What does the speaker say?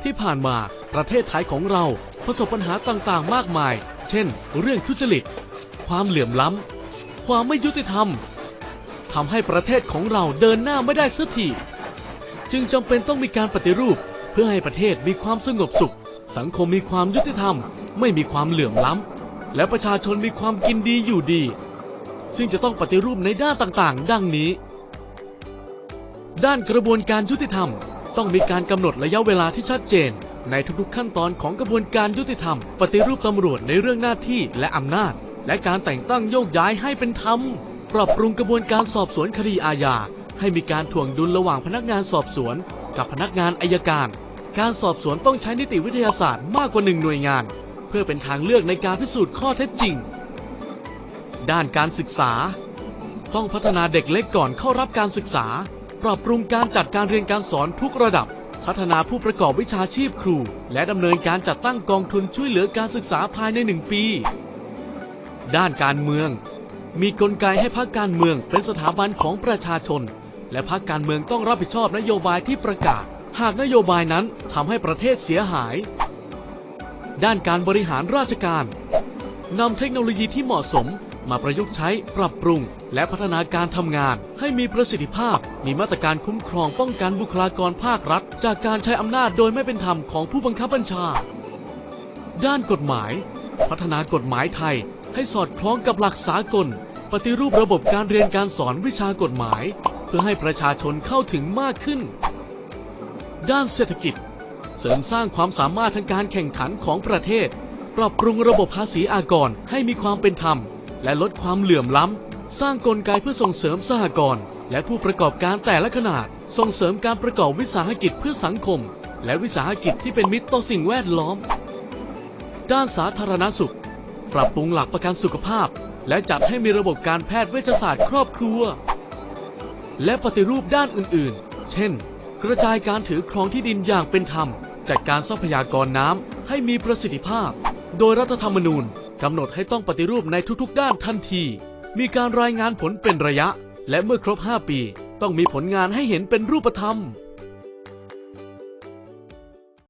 ที่ผ่านมาประเทศไทยของเราประสบปัญหาต่างๆ มากมาย เช่น เรื่องทุจริต ความเหลื่อมล้ำ ความไม่ยุติธรรมทำให้ประเทศของเราเดินหน้าไม่ได้สักทีจึงจำเป็นต้องมีการปฏิรูป เพื่อให้ประเทศมีความสงบสุข สังคมมีความยุติธรรม ไม่มีความเหลื่อมล้ำ และประชาชนมีความกินดีอยู่ดี ซึ่งจะต้องปฏิรูปในด้านต่างๆ ดังนี้ ด้านกระบวนการยุติธรรม ต้องมีการกำหนดระยะเวลาที่ชัดเจน ในทุกๆขั้นตอนของกระบวนการยุติธรรม ปฏิรูปตำรวจในเรื่องหน้าที่และอำนาจ และการแต่งตั้งโยกย้ายให้เป็นธรรม ปรับปรุงกระบวนการสอบสวนคดีอาญาให้มีการถ่วงดุลระหว่างพนักงานสอบสวน กับพนักงานอายการ การสอบสวนต้องใช้นิติวิทยาศาสตร์มากกว่าหนึ่งหน่วยงาน เพื่อเป็นทางเลือกในการพิสูจน์ข้อเท็จจริง ด้านการศึกษา ต้องพัฒนาเด็กเล็กก่อนเข้ารับการศึกษา ปรับปรุงการจัดการเรียนการสอนทุกระดับ พัฒนาผู้ประกอบวิชาชีพครู และดำเนินการจัดตั้งกองทุนช่วยเหลือการศึกษาภายในหนึ่งปี ด้านการเมือง มีกลไกให้พรรคการเมืองเป็นสถาบันของประชาชน และพรรคการเมืองต้องรับผิดชอบนโยบายที่ประกาศ หากนโยบายนั้นทำให้ประเทศเสียหาย ด้านการบริหารราชการนำเทคโนโลยีที่เหมาะสม มาประยุกต์ใช้ปรับปรุง และพัฒนาการทำงาน ให้มีประสิทธิภาพ มีมาตรการคุ้มครองป้องกันบุคลากรภาครัฐ จากการใช้อำนาจโดยไม่เป็นธรรมของผู้บังคับบัญชา ด้านกฎหมาย พัฒนากฎหมายไทย ให้สอดคล้องกับหลักสากล ปฏิรูประบบการเรียนการสอนวิชากฎหมาย เพื่อให้ประชาชนเข้าถึงมากขึ้น ด้านเศรษฐกิจ เสริมสร้างความสามารถทางการแข่งขันของประเทศ ปรับปรุงระบบภาษีอากรให้มีความเป็นธรรม และลดความเหลื่อมล้ำ สร้างกลไกเพื่อส่งเสริมสหกรณ์และผู้ประกอบการแต่ละขนาด ส่งเสริมการประกอบวิสาหกิจเพื่อสังคม และวิสาหกิจที่เป็นมิตรต่อสิ่งแวดล้อม ด้านสาธารณสุข ปรับปรุงหลักประกันสุขภาพ และจัดให้มีระบบการแพทย์เวชศาสตร์ครอบครัว และปฏิรูปด้านอื่นๆ เช่น กระจายการถือครองที่ดินอย่างเป็นธรรม จัดการทรัพยากรน้ำให้มีประสิทธิภาพ โดยรัฐธรรมนูญ กำหนดให้ต้องปฏิรูปในทุกๆ ด้านทันที มีการรายงานผลเป็นระยะ และเมื่อครบ 5 ปี ต้องมีผลงานให้เห็นเป็นรูปธรรม